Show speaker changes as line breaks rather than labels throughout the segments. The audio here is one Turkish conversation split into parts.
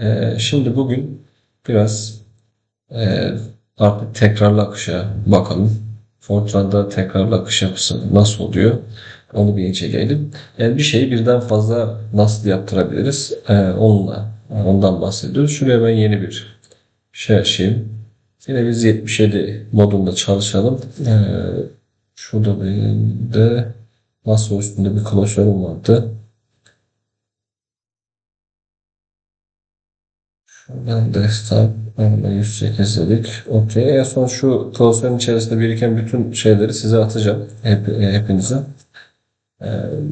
Ee, şimdi bugün biraz e, farklı tekrarlı akışa bakalım. Fortran'da tekrarlı akış yapısı nasıl oluyor? Onu bir inceleyelim. Yani bir şeyi birden fazla nasıl yaptırabiliriz? Ee, onunla, ondan bahsediyoruz. Şuraya ben yeni bir şey açayım. Yine biz 77 modunda çalışalım. Ee, şurada benim de masa üstünde bir klasörüm vardı. Ben desktop de 108 dedik. Okey. En son şu klasörün içerisinde biriken bütün şeyleri size atacağım. Hep, hepinize. Ee,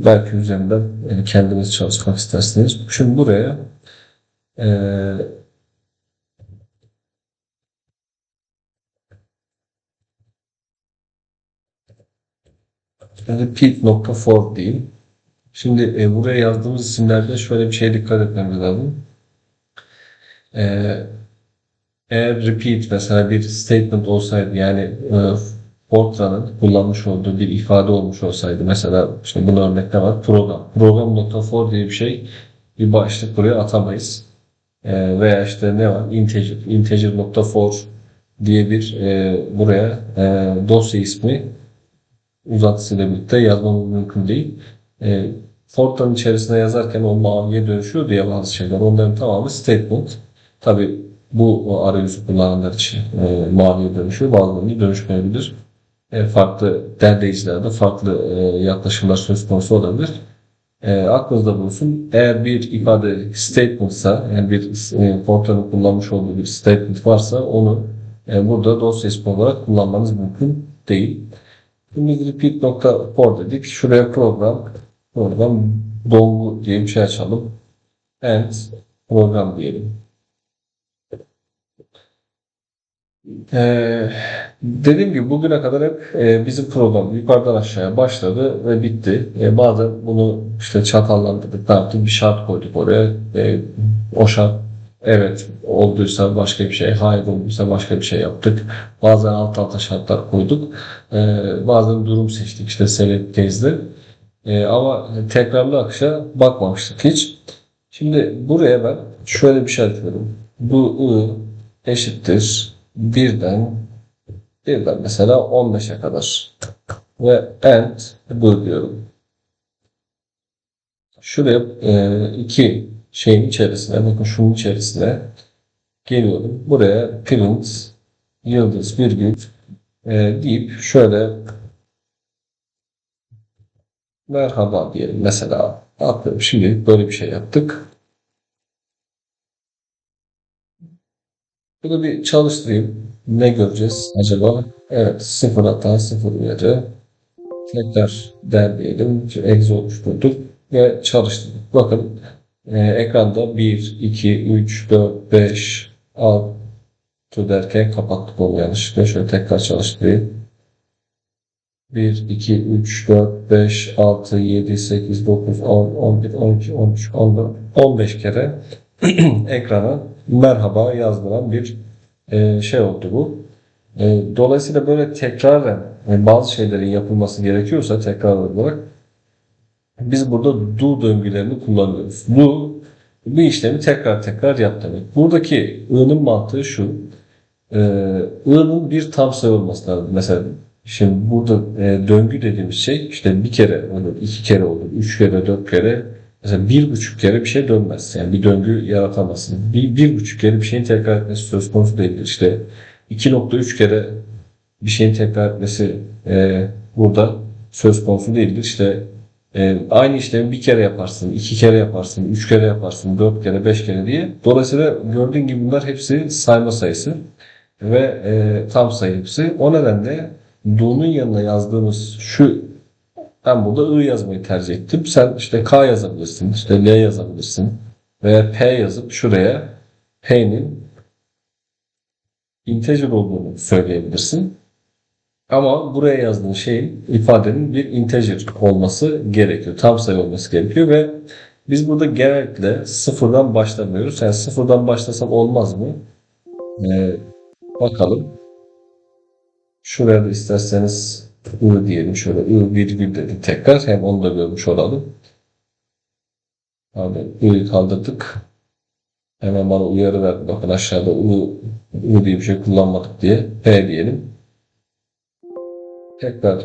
belki üzerinden e, kendiniz çalışmak istersiniz. Şimdi buraya e, repeat.for diyeyim. Şimdi e, buraya yazdığımız isimlerde şöyle bir şeye dikkat etmemiz lazım. Ee, eğer repeat mesela bir statement olsaydı yani e, Fortran'ın kullanmış olduğu bir ifade olmuş olsaydı mesela işte bunun örnekte var program. Program.for diye bir şey bir başlık buraya atamayız. Ee, veya işte ne var integer. Integer.for diye bir e, buraya e, dosya ismi uzantısıyla birlikte yazmamız mümkün değil. E, Fortran içerisine yazarken o maviye dönüşüyor diye bazı şeyler. Onların tamamı statement. Tabi bu arayüzü kullananlar için e, maviye dönüşüyor. Bazılarında dönüşmeyebilir. E, farklı derleyicilerde farklı e, yaklaşımlar söz konusu olabilir. E, aklınızda bulunsun. Eğer bir ifade statementsa, yani bir e, Fortran'ın kullanmış olduğu bir statement varsa onu e, burada dosya ismi olarak kullanmanız mümkün değil. Şimdi repeat.for dedik. Şuraya program, program dolgu diye bir şey açalım. And program diyelim. Ee, dediğim gibi bugüne kadar hep e, bizim program yukarıdan aşağıya başladı ve bitti. E, bazen bunu işte çatallandırdık, ne yaptık? Bir şart koyduk oraya. E, o şart evet olduysa başka bir şey, hayır olduysa başka bir şey yaptık. Bazen alt alta şartlar koyduk. E, bazen durum seçtik işte select case'de. E, ama tekrarlı akışa bakmamıştık hiç. Şimdi buraya ben şöyle bir şey ekledim. Bu I eşittir birden birden mesela 15'e kadar ve end bu diyorum. Şuraya e, iki şeyin içerisine bakın şunun içerisine geliyorum. Buraya print yıldız virgül e, deyip şöyle merhaba diyelim mesela atıyorum şimdi böyle bir şey yaptık. Bunu bir çalıştırayım. Ne göreceğiz acaba? Evet, sıfır hata, sıfır uyarı. Tekrar derleyelim. Exe oluşturduk ve çalıştırdık. Bakın e, ekranda 1, 2, 3, 4, 5, 6 derken kapattık onu yanlışlıkla. Şöyle tekrar çalıştırayım. 1, 2, 3, 4, 5, 6, 7, 8, 9, 10, 11, 12, 13, 14, 15 kere ekrana merhaba yazdıran bir e, şey oldu bu. E, dolayısıyla böyle tekraren e, bazı şeylerin yapılması gerekiyorsa tekrar olarak biz burada do döngülerini kullanıyoruz. Do bir işlemi tekrar tekrar yap demek. Buradaki i'nin mantığı şu. E, bir tam sayı olması lazım. Mesela şimdi burada e, döngü dediğimiz şey işte bir kere olur, iki kere olur, üç kere, dört kere Mesela bir buçuk kere bir şey dönmez. Yani bir döngü yaratamazsın. Bir, bir buçuk kere bir şeyin tekrar etmesi söz konusu değildir. İşte 2.3 kere bir şeyin tekrar etmesi e, burada söz konusu değildir. İşte e, aynı işlemi bir kere yaparsın, iki kere yaparsın, üç kere yaparsın, dört kere, beş kere diye. Dolayısıyla gördüğün gibi bunlar hepsi sayma sayısı ve e, tam sayı hepsi. O nedenle do'nun yanına yazdığımız şu ben burada I yazmayı tercih ettim. Sen işte K yazabilirsin, işte L yazabilirsin veya P yazıp şuraya P'nin integer olduğunu söyleyebilirsin. Ama buraya yazdığın şeyin ifadenin bir integer olması gerekiyor. Tam sayı olması gerekiyor ve biz burada genellikle sıfırdan başlamıyoruz. Yani sıfırdan başlasam olmaz mı? Ee, bakalım. Şuraya da isterseniz I diyelim şöyle I virgül dedik tekrar. Hem onu da görmüş olalım. Abi I'yi kaldırdık. Hemen bana uyarı verdi. Bakın aşağıda U, U diye bir şey kullanmadık diye. P diyelim. Tekrar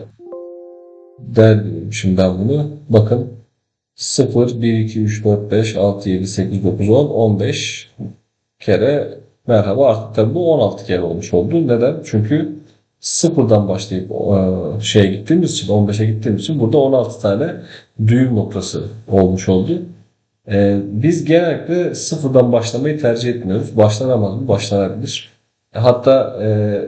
der şimdi ben bunu. Bakın 0, 1, 2, 3, 4, 5, 6, 7, 8, 9, 10, 15 kere merhaba artık tabii bu 16 kere olmuş oldu. Neden? Çünkü sıfırdan başlayıp e, şeye gittiğimiz için 15'e gittiğimiz için burada 16 tane düğüm noktası olmuş oldu. E, biz genellikle sıfırdan başlamayı tercih etmiyoruz. Başlanamaz mı? Başlanabilir. Hatta e,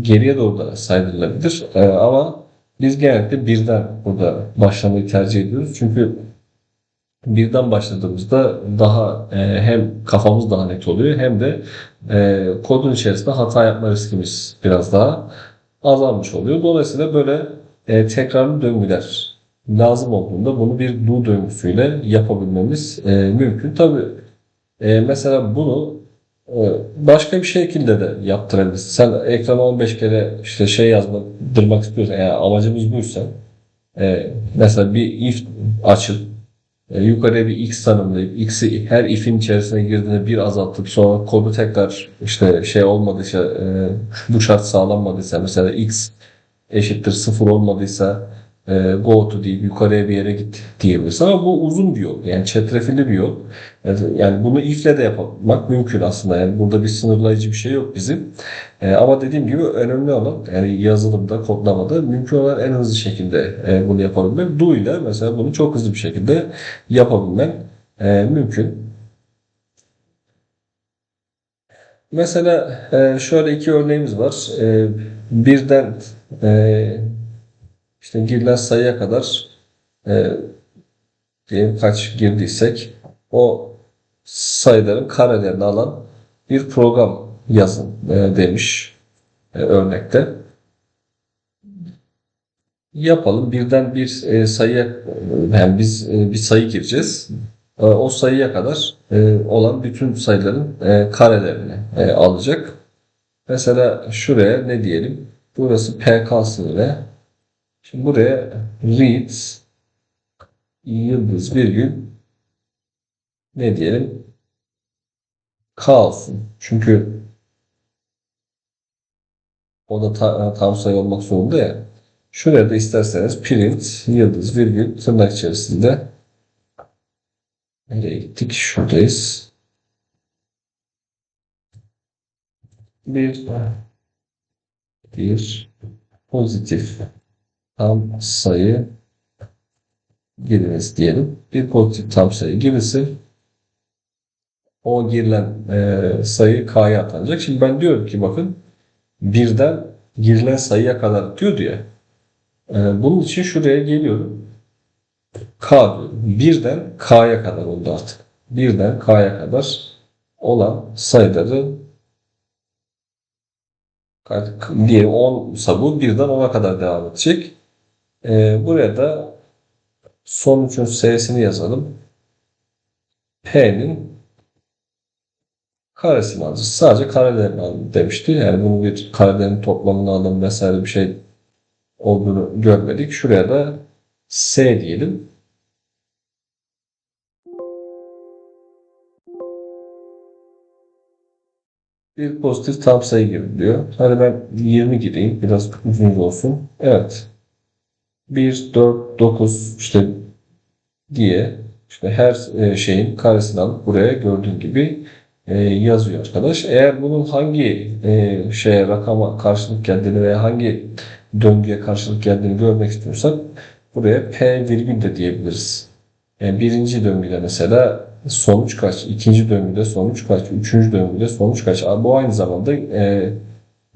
geriye doğru da saydırılabilir. E, ama biz genellikle birden burada başlamayı tercih ediyoruz. Çünkü birden başladığımızda daha e, hem kafamız daha net oluyor hem de e, kodun içerisinde hata yapma riskimiz biraz daha azalmış oluyor. Dolayısıyla böyle e, tekrarlı döngüler lazım olduğunda bunu bir do döngüsüyle yapabilmemiz e, mümkün. Tabi e, mesela bunu e, başka bir şekilde de yaptırabilirsin. Sen ekrana 15 kere işte şey yazdırmak istiyorsan eğer amacımız buysa e, mesela bir if açıp e, yukarıya bir x tanımlayıp x'i her if'in içerisine girdiğinde bir azaltıp sonra kodu tekrar işte şey olmadıysa e, bu şart sağlanmadıysa mesela x eşittir sıfır olmadıysa e, go to deyip yukarıya bir yere git diyebilirsin. Ama bu uzun bir yol. Yani çetrefilli bir yol. Yani bunu if'le de yapmak mümkün aslında. Yani burada bir sınırlayıcı bir şey yok bizim. E, ama dediğim gibi önemli olan yani yazılımda kodlamada mümkün olan en hızlı şekilde e, bunu yapabilmek. Do ile mesela bunu çok hızlı bir şekilde yapabilmen e, mümkün. Mesela e, şöyle iki örneğimiz var. E, birden e, işte girilen sayıya kadar e, diyelim kaç girdiysek o sayıların karelerini alan bir program yazın e, demiş e, örnekte. Yapalım. Birden bir e, sayıya yani biz e, bir sayı gireceğiz. E, o sayıya kadar e, olan bütün sayıların e, karelerini e, alacak. Mesela şuraya ne diyelim? Burası PK sınırı. Şimdi buraya read yıldız virgül ne diyelim kalsın. Çünkü o da ta, tam sayı olmak zorunda ya. Şuraya da isterseniz print yıldız virgül tırnak içerisinde nereye gittik? Şuradayız. Bir bir pozitif tam sayı giriniz diyelim. Bir pozitif tam sayı girisi o girilen e, sayı k'ya atanacak. Şimdi ben diyorum ki bakın birden girilen sayıya kadar diyordu ya. E, bunun için şuraya geliyorum. K diyorum. Birden k'ya kadar oldu artık. Birden k'ya kadar olan sayıları diyelim 10 ise bu birden 10'a kadar devam edecek. E, buraya da sonucun s'sini yazalım. P'nin karesini alacağız. Sadece karelerini alın demişti. Yani bunu bir karelerin toplamını alın vesaire bir şey olduğunu görmedik. Şuraya da S diyelim. Bir pozitif tam sayı gibi diyor. Hadi ben 20 gireyim. Biraz uzun olsun. Evet. 1, 4, 9 işte diye işte her e, şeyin karesini alıp buraya gördüğün gibi e, yazıyor arkadaş. Eğer bunun hangi e, şeye rakama karşılık geldiğini veya hangi döngüye karşılık geldiğini görmek istiyorsak buraya P virgül de diyebiliriz. Yani birinci döngüde mesela sonuç kaç, ikinci döngüde sonuç kaç, üçüncü döngüde sonuç kaç. Bu aynı zamanda e,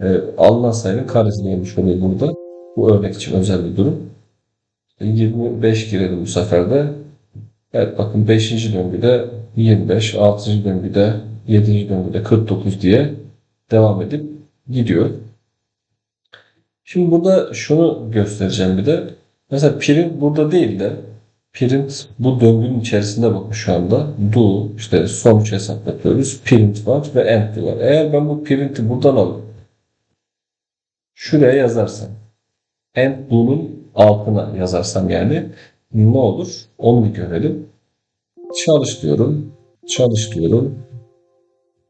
e, alınan sayının karesini gelmiş oluyor burada. Bu örnek için özel bir durum. 25 girelim bu sefer de. Evet bakın 5. döngüde 25, 6. döngüde 7. döngüde 49 diye devam edip gidiyor. Şimdi burada şunu göstereceğim bir de. Mesela print burada değil de print bu döngünün içerisinde bakın şu anda. Do işte sonuç hesap yapıyoruz. Print var ve end var. Eğer ben bu print'i buradan alıp şuraya yazarsam end do'nun altına yazarsam yani ne olur? Onu bir görelim. Çalış diyorum. Çalış diyorum.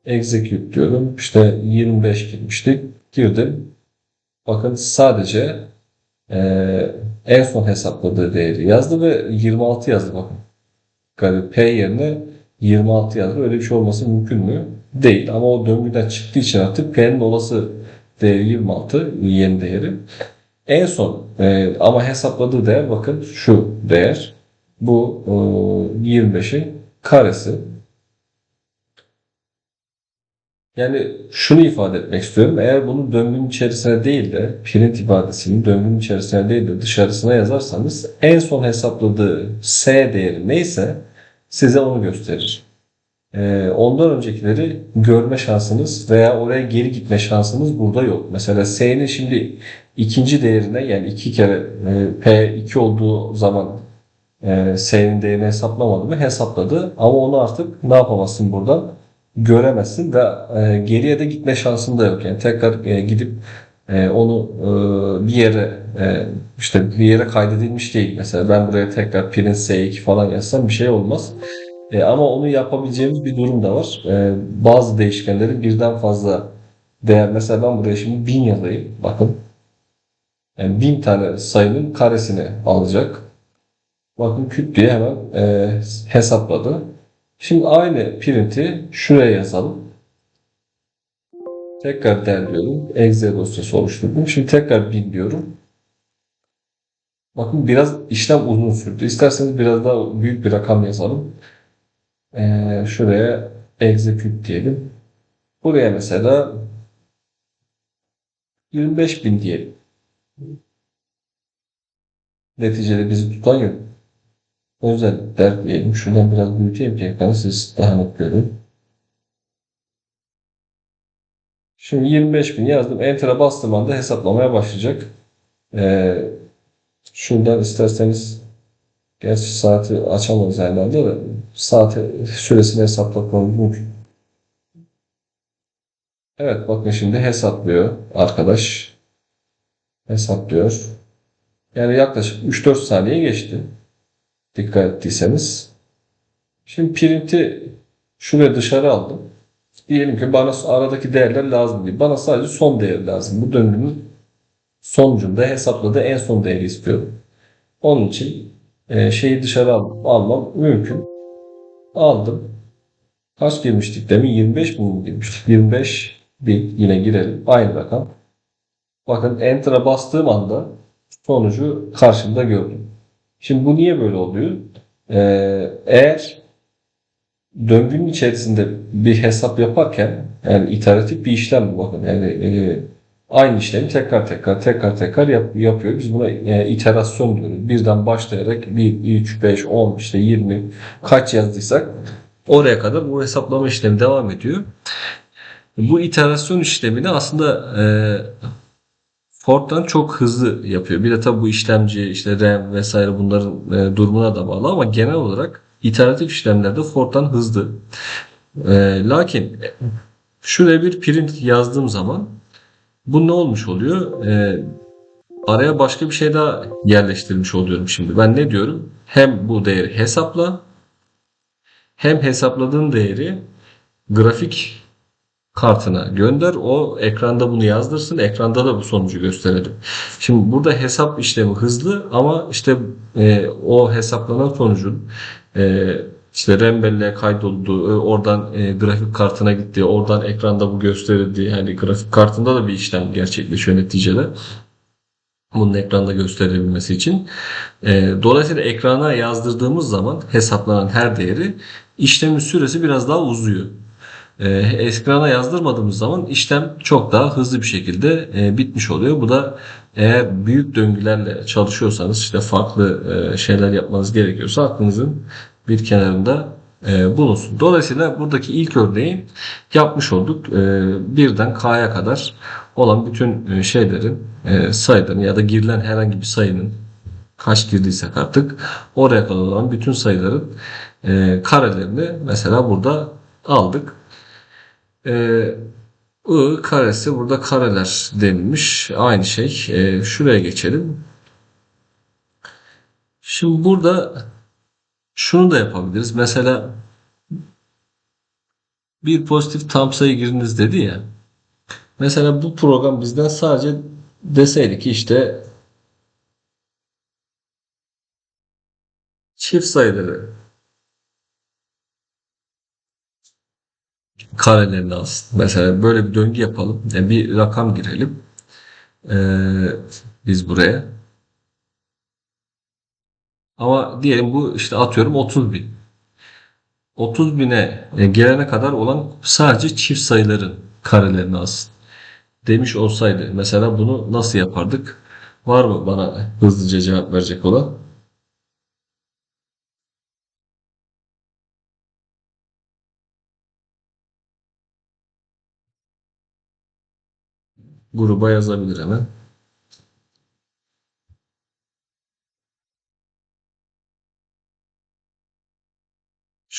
Execute diyorum. İşte 25 girmiştik. Girdim. Bakın sadece eee, en son hesapladığı değeri yazdı ve 26 yazdı bakın. Yani P yerine 26 yazdı. Öyle bir şey olması mümkün mü? Değil. Ama o döngüden çıktığı için artık P'nin olası değeri 26 yeni değeri. En son e, ama hesapladığı değer bakın şu değer. Bu e, 25'in karesi. Yani şunu ifade etmek istiyorum. Eğer bunu döngünün içerisine değil de print ifadesini döngünün içerisine değil de dışarısına yazarsanız en son hesapladığı S değeri neyse size onu gösterir. Ee, ondan öncekileri görme şansınız veya oraya geri gitme şansınız burada yok. Mesela S'nin şimdi ikinci değerine yani iki kere e, P2 olduğu zaman e, S'nin değerini hesaplamadı mı? Hesapladı. Ama onu artık ne yapamazsın buradan? Göremezsin ve e, geriye de gitme şansın da yok. Yani tekrar gidip onu bir yere işte bir yere kaydedilmiş değil. Mesela ben buraya tekrar print S2 falan yazsam bir şey olmaz. E, ama onu yapabileceğimiz bir durum da var. E, bazı değişkenlerin birden fazla değer. Mesela ben buraya şimdi 1000 yazayım. Bakın. Yani 1000 tane sayının karesini alacak. Bakın küt diye hemen e, hesapladı. Şimdi aynı printi şuraya yazalım. Tekrar derliyorum. Excel dosyası oluşturdum. Şimdi tekrar 1000 diyorum. Bakın biraz işlem uzun sürdü. İsterseniz biraz daha büyük bir rakam yazalım. Ee, şuraya execute diyelim. Buraya mesela 25.000 diyelim. Neticede bizi tutan yok. O yüzden der diyelim. Şuradan biraz büyüteyim ki ekranı siz daha net görün. Şimdi 25.000 yazdım. Enter'a bastığım anda hesaplamaya başlayacak. Ee, şuradan isterseniz Gerçi saati açamayız herhalde de saate süresini hesaplatmamız mümkün. Evet bakın şimdi hesaplıyor arkadaş. Hesaplıyor. Yani yaklaşık 3-4 saniye geçti. Dikkat ettiyseniz. Şimdi printi şuraya dışarı aldım. Diyelim ki bana aradaki değerler lazım değil. Bana sadece son değer lazım. Bu döngünün sonucunda hesapladığı en son değeri istiyorum. Onun için e, şeyi dışarı al, almam mümkün. Aldım. Kaç girmiştik demin? 25 mi girmiştik? 25 bin yine girelim. Aynı rakam. Bakın Enter'a bastığım anda sonucu karşımda gördüm. Şimdi bu niye böyle oluyor? Ee, eğer döngünün içerisinde bir hesap yaparken yani iteratif bir işlem bu bakın. Yani e, aynı işlemi tekrar tekrar tekrar tekrar yap, yapıyor. Biz buna e, iterasyon diyoruz. Birden başlayarak 1, 3, 5, 10, işte 20 kaç yazdıysak oraya kadar bu hesaplama işlemi devam ediyor. Bu iterasyon işlemini aslında e, Fortran çok hızlı yapıyor. Bir de tabi bu işlemci, işte RAM vesaire bunların e, durumuna da bağlı ama genel olarak iteratif işlemlerde Fortran hızlı. E, lakin şuraya bir print yazdığım zaman bu ne olmuş oluyor? E, araya başka bir şey daha yerleştirmiş oluyorum şimdi. Ben ne diyorum? Hem bu değeri hesapla hem hesapladığın değeri grafik kartına gönder. O ekranda bunu yazdırsın. Ekranda da bu sonucu gösterelim. Şimdi burada hesap işlemi hızlı ama işte e, o hesaplanan sonucun e, işte RAM belleğe kaydoldu, e, oradan e, grafik kartına gitti, oradan ekranda bu gösterildi. Yani grafik kartında da bir işlem gerçekleşiyor neticede. Bunun ekranda gösterebilmesi için. E, dolayısıyla ekrana yazdırdığımız zaman hesaplanan her değeri işlemin süresi biraz daha uzuyor. E, ekrana yazdırmadığımız zaman işlem çok daha hızlı bir şekilde e, bitmiş oluyor. Bu da eğer büyük döngülerle çalışıyorsanız işte farklı e, şeyler yapmanız gerekiyorsa aklınızın bir kenarında e, bulunsun. Dolayısıyla buradaki ilk örneği yapmış olduk. E, birden K'ya kadar olan bütün e, şeylerin e, sayıların ya da girilen herhangi bir sayının kaç girdiysek artık oraya kadar olan bütün sayıların e, karelerini mesela burada aldık. E, I karesi burada kareler denilmiş. Aynı şey. E, şuraya geçelim. Şimdi burada şunu da yapabiliriz. Mesela bir pozitif tam sayı giriniz dedi ya. Mesela bu program bizden sadece deseydi ki işte çift sayıları karelerini alsın. Mesela böyle bir döngü yapalım. Yani bir rakam girelim. Ee, biz buraya. Ama diyelim bu işte atıyorum 30 bin. 30 bine e, gelene kadar olan sadece çift sayıların karelerini alsın. Demiş olsaydı mesela bunu nasıl yapardık? Var mı bana hızlıca cevap verecek olan? Gruba yazabilir hemen.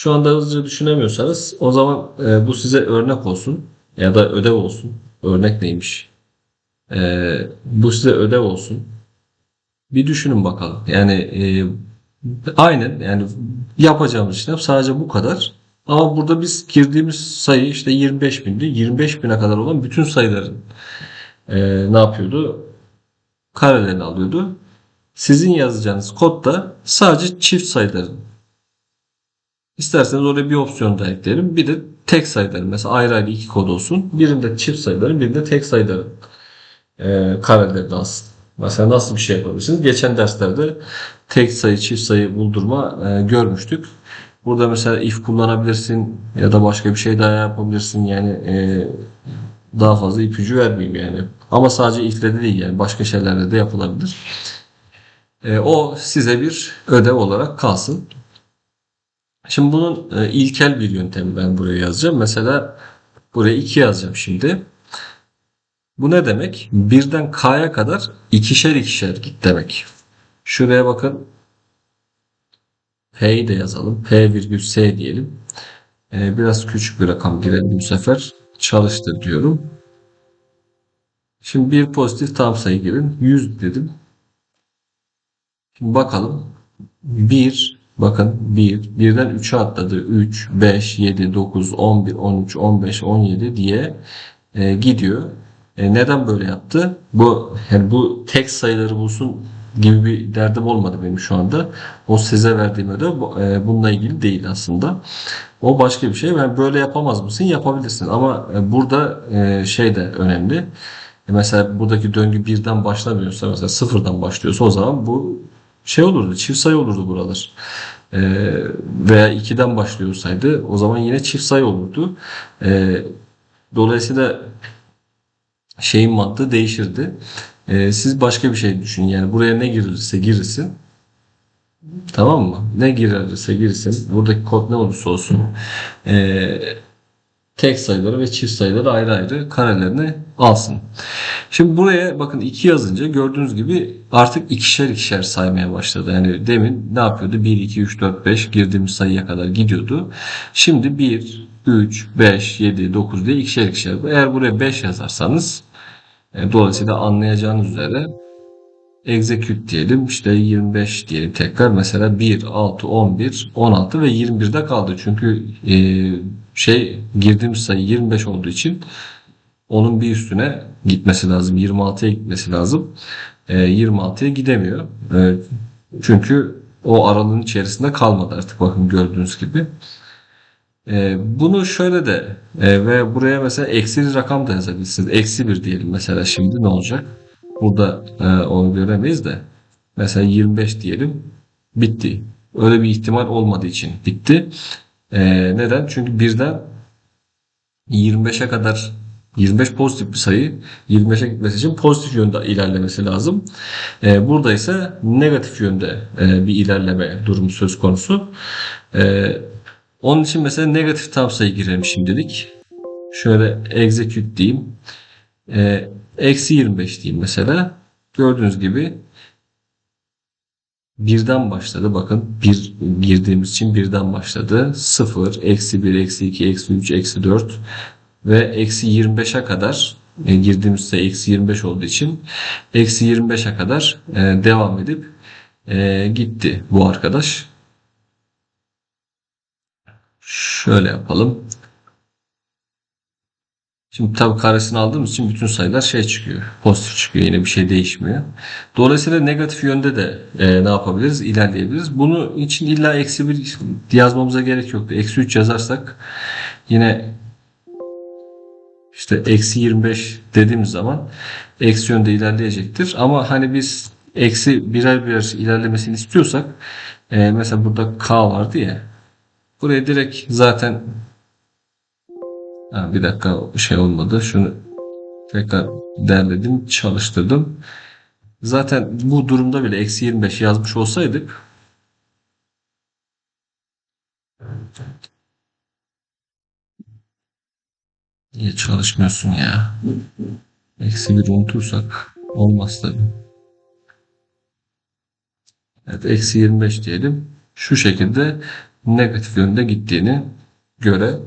Şu anda hızlıca düşünemiyorsanız o zaman e, bu size örnek olsun ya da ödev olsun. Örnek neymiş? E, bu size ödev olsun. Bir düşünün bakalım. Yani e, aynen yani yapacağımız işlem sadece bu kadar. Ama burada biz girdiğimiz sayı işte 25 bindi. 25 bine kadar olan bütün sayıların e, ne yapıyordu? Karelerini alıyordu. Sizin yazacağınız kod da sadece çift sayıların İsterseniz oraya bir opsiyon da ekleyelim. Bir de tek sayıların mesela ayrı ayrı iki kod olsun. Birinde çift sayıların birinde tek sayıların e, karelerini alsın. Mesela nasıl bir şey yapabilirsiniz? Geçen derslerde tek sayı çift sayı buldurma e, görmüştük. Burada mesela if kullanabilirsin ya da başka bir şey daha yapabilirsin. Yani e, daha fazla ipucu vermeyeyim yani. Ama sadece if'le de değil yani başka şeylerle de yapılabilir. E, o size bir ödev olarak kalsın. Şimdi bunun e, ilkel bir yöntemi ben buraya yazacağım. Mesela buraya 2 yazacağım şimdi. Bu ne demek? Birden K'ya kadar ikişer ikişer git demek. Şuraya bakın. P'yi de yazalım. P virgül S diyelim. Ee, biraz küçük bir rakam girelim bu sefer. Çalıştır diyorum. Şimdi bir pozitif tam sayı girin. 100 dedim. Şimdi bakalım. 1 bakın 1 birden 3'e atladı. 3, 5, 7, 9, 11, 13, 15, 17 diye e, gidiyor. E, neden böyle yaptı? Bu yani bu tek sayıları bulsun gibi bir derdim olmadı benim şu anda. O size verdiğim ödev e, bununla ilgili değil aslında. O başka bir şey. Ben böyle yapamaz mısın? Yapabilirsin. Ama e, burada e, şey de önemli. E, mesela buradaki döngü birden başlamıyorsa mesela sıfırdan başlıyorsa o zaman bu şey olurdu. Çift sayı olurdu buralar. E, veya ikiden başlıyorsaydı o zaman yine çift sayı olurdu. E, dolayısıyla şeyin mantığı değişirdi. Ee, siz başka bir şey düşünün. Yani buraya ne girilirse girilsin. Tamam mı? Ne girilirse girsin. Buradaki kod ne olursa olsun. Ee, tek sayıları ve çift sayıları ayrı ayrı karelerini alsın. Şimdi buraya bakın 2 yazınca gördüğünüz gibi artık ikişer ikişer saymaya başladı. Yani demin ne yapıyordu? 1, 2, 3, 4, 5 girdiğimiz sayıya kadar gidiyordu. Şimdi 1, 3, 5, 7, 9 diye ikişer ikişer. Eğer buraya 5 yazarsanız e, dolayısıyla anlayacağınız üzere execute diyelim işte 25 diyelim tekrar mesela 1, 6, 11, 16 ve 21'de kaldı. Çünkü e, şey girdiğimiz sayı 25 olduğu için onun bir üstüne gitmesi lazım. 26'ya gitmesi lazım. E, 26'ya gidemiyor. E, çünkü o aralığın içerisinde kalmadı artık bakın gördüğünüz gibi. E, bunu şöyle de e, ve buraya mesela eksi rakam da yazabilirsiniz. Eksi bir diyelim mesela şimdi ne olacak? Burada e, onu göremeyiz de. Mesela 25 diyelim. Bitti. Öyle bir ihtimal olmadığı için bitti. E, neden? Çünkü birden 25'e kadar 25 pozitif bir sayı 25'e gitmesi için pozitif yönde ilerlemesi lazım. E, burada ise negatif yönde e, bir ilerleme durumu söz konusu. E, onun için mesela negatif tam sayı girelim şimdilik. Şöyle execute diyeyim. Eksi 25 diyeyim mesela. Gördüğünüz gibi birden başladı. Bakın bir girdiğimiz için birden başladı. 0, eksi 1, eksi 2, eksi 3, eksi 4 ve eksi 25'e kadar e, girdiğimiz sayı eksi 25 olduğu için eksi 25'e kadar e, devam edip e, gitti bu arkadaş. Şöyle yapalım. Şimdi tabii karesini aldığımız için bütün sayılar şey çıkıyor. Pozitif çıkıyor. Yine bir şey değişmiyor. Dolayısıyla negatif yönde de e, ne yapabiliriz? İlerleyebiliriz. Bunun için illa eksi 1 yazmamıza gerek yoktu. Eksi 3 yazarsak yine işte eksi 25 dediğimiz zaman eksi yönde ilerleyecektir. Ama hani biz eksi birer birer ilerlemesini istiyorsak e, mesela burada k vardı ya buraya direkt zaten ha, bir dakika şey olmadı. Şunu tekrar derledim, çalıştırdım. Zaten bu durumda bile eksi 25 yazmış olsaydık Niye çalışmıyorsun ya? Eksi bir unutursak olmaz tabi. Evet eksi 25 diyelim. Şu şekilde negatif yönde gittiğini göre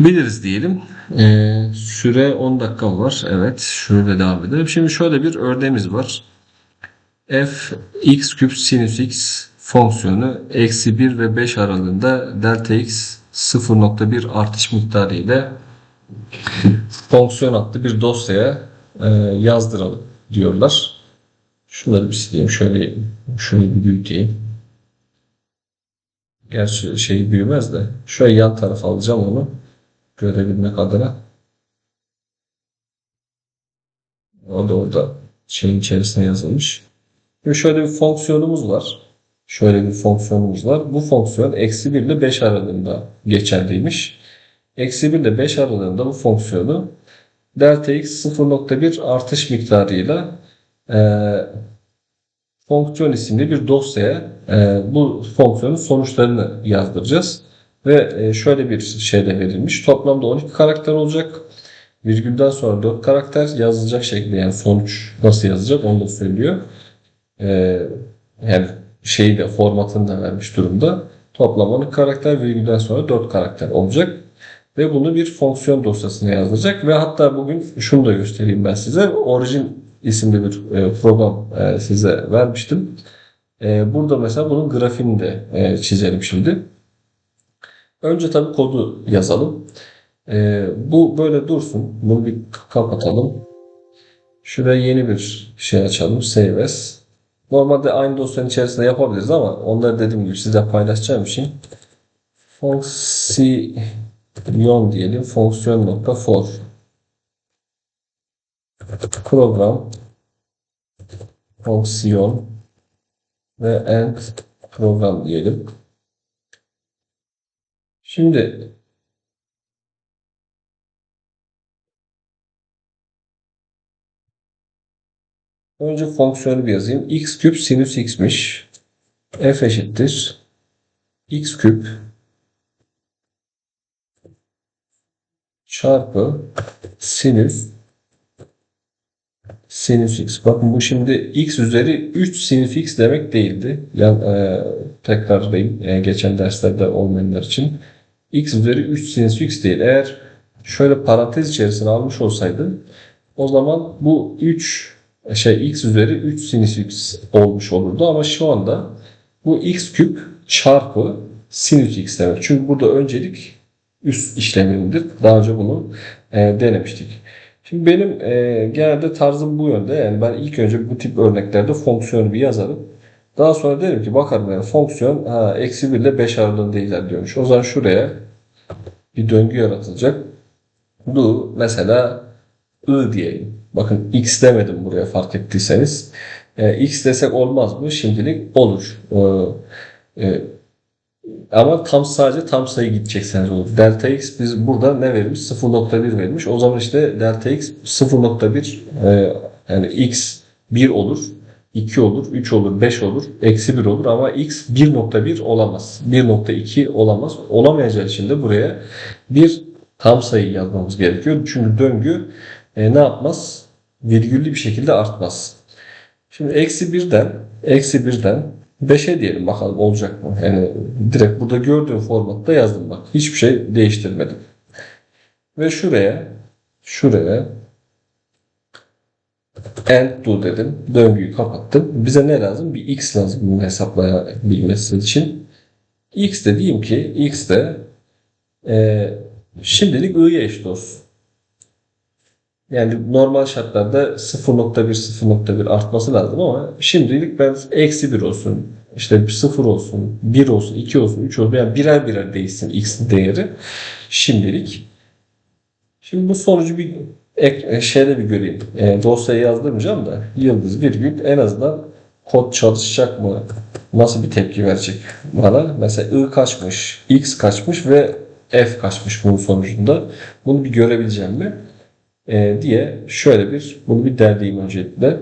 biliriz diyelim. Ee, süre 10 dakika var. Evet şöyle devam edelim. Şimdi şöyle bir örneğimiz var. f x küp sinüs x fonksiyonu eksi 1 ve 5 aralığında delta x 0.1 artış miktarı ile fonksiyon adlı bir dosyaya e, yazdıralım diyorlar. Şunları bir sileyim. Şöyle şöyle bir büyüteyim. Gerçi şey büyümez de. Şöyle yan tarafa alacağım onu. Görebilmek adına. O da orada şeyin içerisine yazılmış. Şimdi şöyle bir fonksiyonumuz var. Şöyle bir fonksiyonumuz var. Bu fonksiyon eksi 1 ile 5 aralığında geçerliymiş. Eksi 1 ile 5 aralığında bu fonksiyonu delta x 0.1 artış miktarıyla e, fonksiyon isimli bir dosyaya e, bu fonksiyonun sonuçlarını yazdıracağız. Ve e, şöyle bir şey de verilmiş. Toplamda 12 karakter olacak. Virgülden sonra 4 karakter yazılacak şekilde yani sonuç nasıl yazacak onu da söylüyor. E, yani şeyi de formatını da vermiş durumda. Toplam 12 karakter virgülden sonra 4 karakter olacak. Ve bunu bir fonksiyon dosyasına yazdıracak. Ve hatta bugün şunu da göstereyim ben size. Origin isimli bir e, program e, size vermiştim. Burada mesela bunun grafiğini de çizelim şimdi. Önce tabi kodu yazalım. Bu böyle dursun. Bunu bir kapatalım. Şuraya yeni bir şey açalım. Save as. Normalde aynı dosyanın içerisinde yapabiliriz ama onları dediğim gibi size paylaşacağım için fonksiyon diyelim. Fonksiyon nokta for program fonksiyon ve end program diyelim. Şimdi Önce fonksiyonu bir yazayım. x küp sinüs x'miş. f eşittir. x küp çarpı sinüs sinüs x. Bakın bu şimdi x üzeri 3 sinüs x demek değildi. Yani, e, tekrarlayayım e, geçen derslerde olmayanlar için. X üzeri 3 sinüs x değil. Eğer şöyle parantez içerisine almış olsaydı o zaman bu 3 şey x üzeri 3 sinüs x olmuş olurdu ama şu anda bu x küp çarpı sinüs x demek. Çünkü burada öncelik üst işlemindir. Daha önce bunu e, denemiştik. Şimdi benim e, genelde tarzım bu yönde. Yani ben ilk önce bu tip örneklerde fonksiyonu bir yazarım. Daha sonra derim ki bakarım yani fonksiyon ha, eksi 1 ile 5 aralığında ilerliyormuş. O zaman şuraya bir döngü yaratılacak. Bu mesela I diyelim. Bakın x demedim buraya fark ettiyseniz. E, x desek olmaz mı? Şimdilik olur. E, e, ama tam sadece tam sayı gidecekseniz olur. Delta x biz burada ne vermiş? 0.1 vermiş. O zaman işte delta x 0.1 e, yani x 1 olur. 2 olur, 3 olur, 5 olur, eksi 1 olur ama x 1.1 olamaz. 1.2 olamaz. Olamayacağı için de buraya bir tam sayı yazmamız gerekiyor. Çünkü döngü e, ne yapmaz? Virgüllü bir şekilde artmaz. Şimdi eksi birden eksi birden 5'e diyelim bakalım olacak mı? Yani direkt burada gördüğüm formatta yazdım bak. Hiçbir şey değiştirmedim. Ve şuraya şuraya end do dedim. Döngüyü kapattım. Bize ne lazım? Bir x lazım bunu hesaplayabilmesi için. x de diyeyim ki x de e, Şimdilik i'ye eşit olsun. Yani normal şartlarda 0.1 0.1 artması lazım ama şimdilik ben eksi 1 olsun, işte 0 olsun, 1 olsun, 2 olsun, 3 olsun yani birer birer değişsin x değeri şimdilik. Şimdi bu sonucu bir ek, e, şeyde bir göreyim. E, dosyaya yazdırmayacağım da yıldız virgül en azından kod çalışacak mı? Nasıl bir tepki verecek bana? Mesela i kaçmış, x kaçmış ve f kaçmış bunun sonucunda. Bunu bir görebileceğim mi? E, diye şöyle bir bunu bir derleyeyim öncelikle.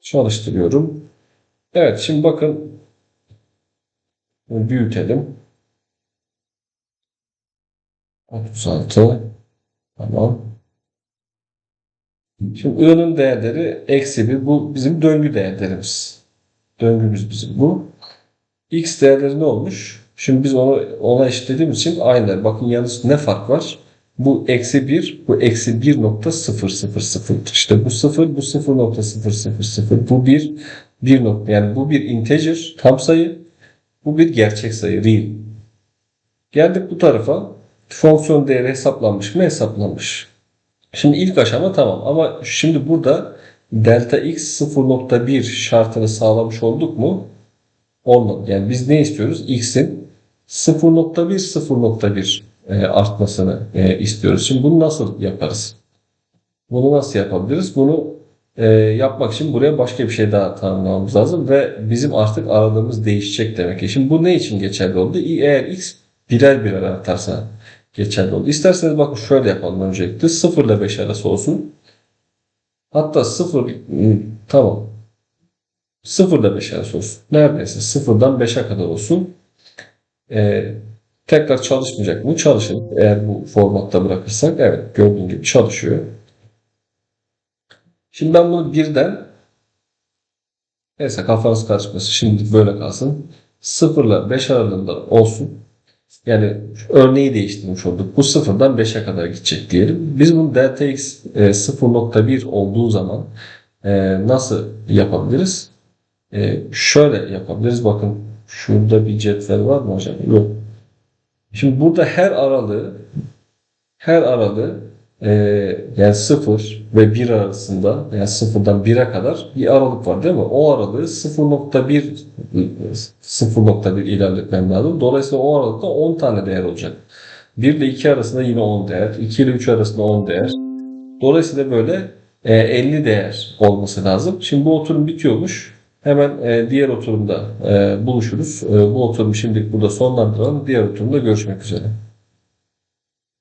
Çalıştırıyorum. Evet şimdi bakın büyütelim. 36 tamam. Şimdi i'nin değerleri eksi 1. Bu bizim döngü değerlerimiz. Döngümüz bizim bu. x değerleri ne olmuş? Şimdi biz onu ona eşitlediğimiz için aynı. Bakın yalnız ne fark var? Bu eksi 1, bu eksi 1.000. İşte bu 0, bu 0.000. Bu 1, 1 nokta. Yani bu bir integer, tam sayı. Bu bir gerçek sayı, real. Geldik bu tarafa. Fonksiyon değeri hesaplanmış mı? Hesaplanmış. Şimdi ilk aşama tamam ama şimdi burada delta x 0.1 şartını sağlamış olduk mu? Olmadı. Yani biz ne istiyoruz? x'in 0.1 0.1 e, artmasını e, istiyoruz. Şimdi bunu nasıl yaparız? Bunu nasıl yapabiliriz? Bunu e, yapmak için buraya başka bir şey daha tanımlamamız lazım ve bizim artık aradığımız değişecek demek ki. Şimdi bu ne için geçerli oldu? Eğer x birer birer artarsa geçerli oldu. İsterseniz bakın şöyle yapalım öncelikle. 0 ile 5 arası olsun. Hatta 0 tamam. 0 ile 5 arası olsun. Neredeyse 0'dan 5'e kadar olsun. Ee, tekrar çalışmayacak mı? Çalışır. Eğer bu formatta bırakırsak evet gördüğün gibi çalışıyor. Şimdi ben bunu birden neyse kafanız karışmasın. Şimdi böyle kalsın. 0 ile 5 aralığında olsun. Yani örneği değiştirmiş olduk. Bu sıfırdan 5'e kadar gidecek diyelim. Biz bunu delta x e, 0.1 olduğu zaman e, nasıl yapabiliriz? E, şöyle yapabiliriz. Bakın şurada bir cetvel var mı hocam? Yok. Şimdi burada her aralığı her aralığı e, yani 0 ve 1 arasında yani 0'dan 1'e kadar bir aralık var değil mi? O aralığı 0.1 0.1 ilerletmem lazım. Dolayısıyla o aralıkta 10 tane değer olacak. 1 ile 2 arasında yine 10 değer. 2 ile 3 arasında 10 değer. Dolayısıyla böyle e, 50 değer olması lazım. Şimdi bu oturum bitiyormuş. Hemen e, diğer oturumda e, buluşuruz. E, bu oturumu şimdilik burada sonlandıralım. Diğer oturumda görüşmek üzere.